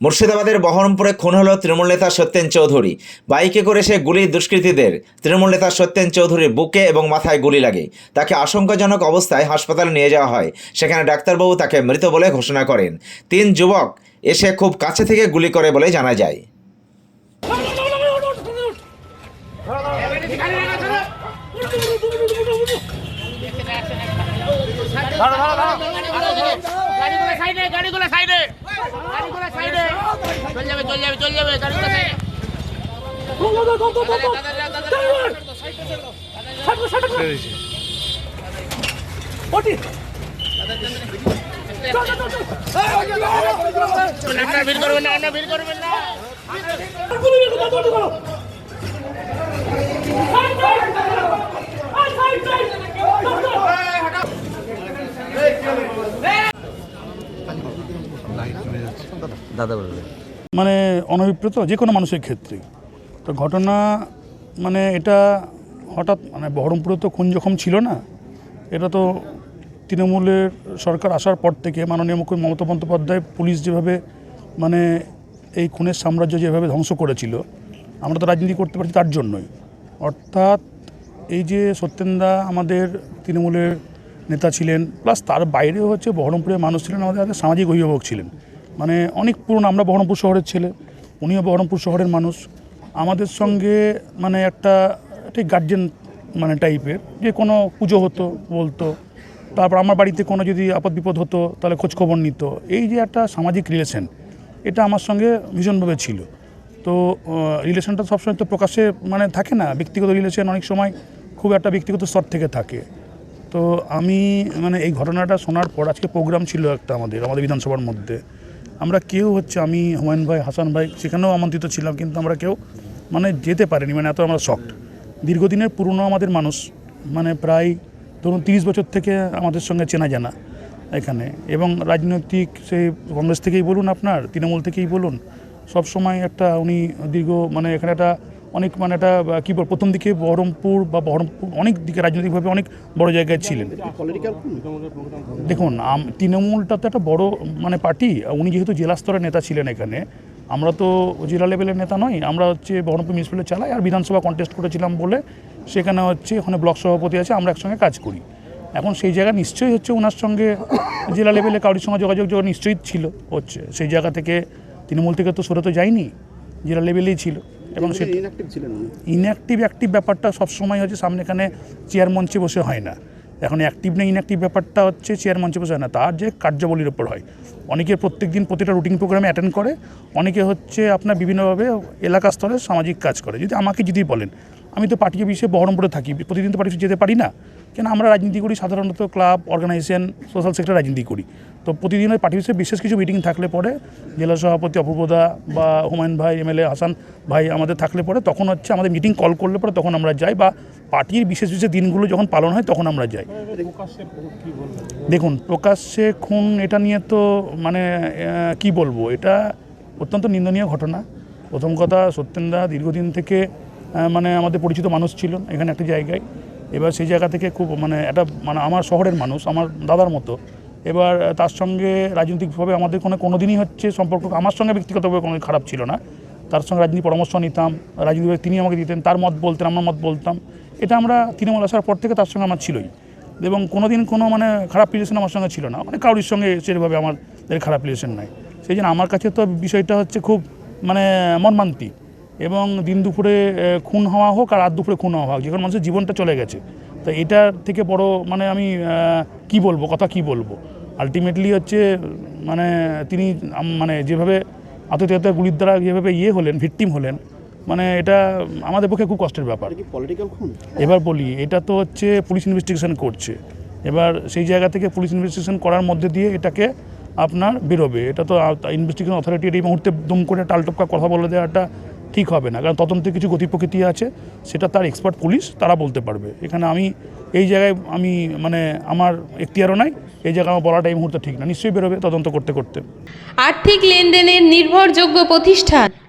মুর্শিদাবাদের বহরমপুরে খুন হল তৃণমূল নেতা সত্যেন চৌধুরী বাইকে করে সে গুলি দুষ্কৃতীদের তৃণমূল নেতা সত্যেন চৌধুরীর বুকে এবং মাথায় গুলি লাগে তাকে আশঙ্কাজনক অবস্থায় হাসপাতালে নিয়ে যাওয়া হয় সেখানে ডাক্তারবাবু তাকে মৃত বলে ঘোষণা করেন তিন যুবক এসে খুব কাছে থেকে গুলি করে বলে জানা যায় গাড়িগুলো সাইডে সাইডে গাড়িগুলো ভিড় করবেন না ভিড় করবেন না মানে অনভিপ্রেত যে কোনো মানুষের ক্ষেত্রে তো ঘটনা মানে এটা হঠাৎ মানে বহরমপুরে তো খুন যখন ছিল না, এটা তো তৃণমূলের সরকার আসার পর থেকে মাননীয় মুখ্যমন্ত্রী মমতা বন্দ্যোপাধ্যায় পুলিশ যেভাবে মানে এই খুনের সাম্রাজ্য যেভাবে ধ্বংস করেছিল, আমরা তো রাজনীতি করতে পারছি তার জন্যই। অর্থাৎ এই যে সত্যেনদা আমাদের তৃণমূলের নেতা ছিলেন, প্লাস তার বাইরেও হচ্ছে বহরমপুরের মানুষ ছিলেন, আমাদের সামাজিক অভিভাবক ছিলেন। মানে অনেক পুরনো, আমরা বহরমপুর শহরের ছেলে, উনিও বহরমপুর শহরের মানুষ। আমাদের সঙ্গে মানে একটা, ঠিক গার্জেন মানে টাইপের যে কোনো পুজো হতো, বলতো। তারপর আমার বাড়িতে কোনো যদি আপদ বিপদ হতো, তাহলে খোঁজখবর নিত। এই যে একটা সামাজিক রিলেশন এটা আমার সঙ্গে ভীষণভাবে ছিল। তো রিলেশনটা সবসময় তো প্রকাশে মানে থাকে না, ব্যক্তিগত রিলেশন অনেক সময় খুব একটা ব্যক্তিগত স্তর থেকে থাকে। তো আমি মানে এই ঘটনাটা শোনার পর, আজকে প্রোগ্রাম ছিল একটা আমাদের আমাদের বিধানসভার মধ্যে। আমরা কেউ হচ্ছে আমি হুমায়ুন ভাই, হাসান ভাই সেখানেও আমন্ত্রিত ছিলাম, কিন্তু আমরা কেউ মানে যেতে পারিনি মানে এত আমরা শখ দীর্ঘদিনের পুরনো আমাদের মানুষ মানে প্রায় ধরুন তিরিশ বছর থেকে আমাদের সঙ্গে চেনা জানা এখানে। এবং রাজনৈতিক সেই কংগ্রেস থেকেই বলুন আপনার, তৃণমূল থেকেই বলুন, সবসময় একটা উনি দীর্ঘ মানে এখানে একটা অনেক মানে একটা কী বল, প্রথম দিকে বহরমপুর বা বহরমপুর অনেক দিকে রাজনৈতিকভাবে অনেক বড় জায়গায় ছিলেন। দেখুন তৃণমূলটা তো একটা বড় মানে পার্টি, উনি যেহেতু জেলা স্তরের নেতা ছিলেন এখানে, আমরা তো জেলা লেভেলের নেতা নই, আমরা হচ্ছে বহরমপুর মিউনিসিপ্যালিটি চালাই, আর বিধানসভা কন্টেস্ট করেছিলাম বলে সেখানে হচ্ছে ওখানে ব্লক সভাপতি আছে, আমরা একসঙ্গে কাজ করি। এখন সেই জায়গা নিশ্চয়ই হচ্ছে ওনার সঙ্গে জেলা লেভেলে কারোর সঙ্গে যোগাযোগ যোগাযোগ নিশ্চয়ই ছিল হচ্ছে। সেই জায়গা থেকে, তৃণমূল থেকে তো সরে তো যায়নি। জেলা লেভেলেই ছিল। এবং সেটা ইনঅ্যাক্টিভ অ্যাক্টিভ ব্যাপারটা সবসময় হচ্ছে সামনে এখানে চেয়ার মঞ্চে বসে হয় না। এখন অ্যাক্টিভ না ইনঅ্যাক্টিভ ব্যাপারটা হচ্ছে চেয়ার মঞ্চে বসে হয় না। তার যে কার্যাবলীর ওপর হয়। অনেকে প্রত্যেক দিন প্রতিটা রুটিন প্রোগ্রামে অ্যাটেন্ড করে। অনেকে হচ্ছে আপনার বিভিন্নভাবে এলাকা স্তরে সামাজিক কাজ করে। যদি আমাকে যদি বলেন আমি তো পার্টি অফিসে বহরমপুরে থাকি। প্রতিদিন তো পার্টি অফিসে যেতে পারি না। কেন আমরা রাজনীতি করি, সাধারণত ক্লাব, অর্গানাইজেশন, সোশ্যাল সেক্টর রাজনীতি করি। তো প্রতিদিন ওই পার্টি অফিসে বিশেষ কিছু মিটিং থাকলে পরে জেলা সভাপতি অপূর্বদা বা হুমায়ুন ভাই, এমএলএ হাসান ভাই আমাদের থাকলে পরে তখন হচ্ছে আমাদের মিটিং কল করলে পরে তখন আমরা যাই বা পার্টির বিশেষ বিশেষ দিনগুলো যখন পালন হয় তখন আমরা যাই। দেখুন প্রকাশ্যে খুন এটা নিয়ে তো মানে কি বলব? এটা অত্যন্ত নিন্দনীয় ঘটনা। প্রথম কথা সত্যেনদা দীর্ঘদিন থেকে মানে আমাদের পরিচিত মানুষ ছিল এখানে একটা জায়গায়। এবার সেই জায়গা থেকে খুব মানে একটা মানে আমার শহরের মানুষ, আমার দাদার মতো। এবার তার সঙ্গে রাজনৈতিকভাবে আমাদের কোনো কোনো দিনই হচ্ছে সম্পর্ক আমার সঙ্গে ব্যক্তিগতভাবে কোনো খারাপ ছিল না। তার সঙ্গে রাজনীতি পরামর্শ নিতাম রাজনীতিভাবে তিনি আমাকে দিতেন, তার মত বলতেন, আমার মত বলতাম। এটা আমরা তৃণমূল আসার পর থেকে তার সঙ্গে আমার ছিলই। এবং কোনো দিন কোনো মানে খারাপ রিলেশন আমার সঙ্গে ছিল না। মানে কারোর সঙ্গে সেভাবে আমাদের খারাপ রিলেশন নাই। সেই জন্য আমার কাছে তো বিষয়টা হচ্ছে খুব মানে মর্মান্তিক। এবং দিন দুপুরে খুন হওয়া হোক আর রাত দুপুরে খুন হওয়া হোক যে কোনো মানুষের জীবনটা চলে গেছে। তো এটার থেকে বড় মানে আমি কি বলব কথা কি বলব? আলটিমেটলি হচ্ছে মানে তিনি মানে যেভাবে আততায়িতা গুলির দ্বারা যেভাবে ইয়ে হলেন ভিকটিম হলেন মানে এটা আমাদের পক্ষে খুব কষ্টের ব্যাপার। এবার বলি এটা তো হচ্ছে পুলিশ ইনভেস্টিগেশন করছে। এবার সেই জায়গা থেকে পুলিশ ইনভেস্টিগেশন করার মধ্যে দিয়ে এটাকে আপনার বেরোবে। এটা তো ইনভেস্টিগেশন অথরিটি এই মুহূর্তে দুম করে টালটপকা কথা বলে দেওয়াটা ঠিক হবে না। কারণ তদন্তে কিছু গতি প্রকৃতি আছে, সেটা তার এক্সপার্ট পুলিশ তারা বলতে পারবে। এখানে আমি, এই জায়গায় আমি মানে আমার এখতিয়ারও নাই, এই জায়গায় আমার বলাটা এই মুহূর্তে ঠিক না। নিশ্চয়ই বেরোবে তদন্ত করতে করতে। আর্থিক লেনদেনের নির্ভরযোগ্য প্রতিষ্ঠান।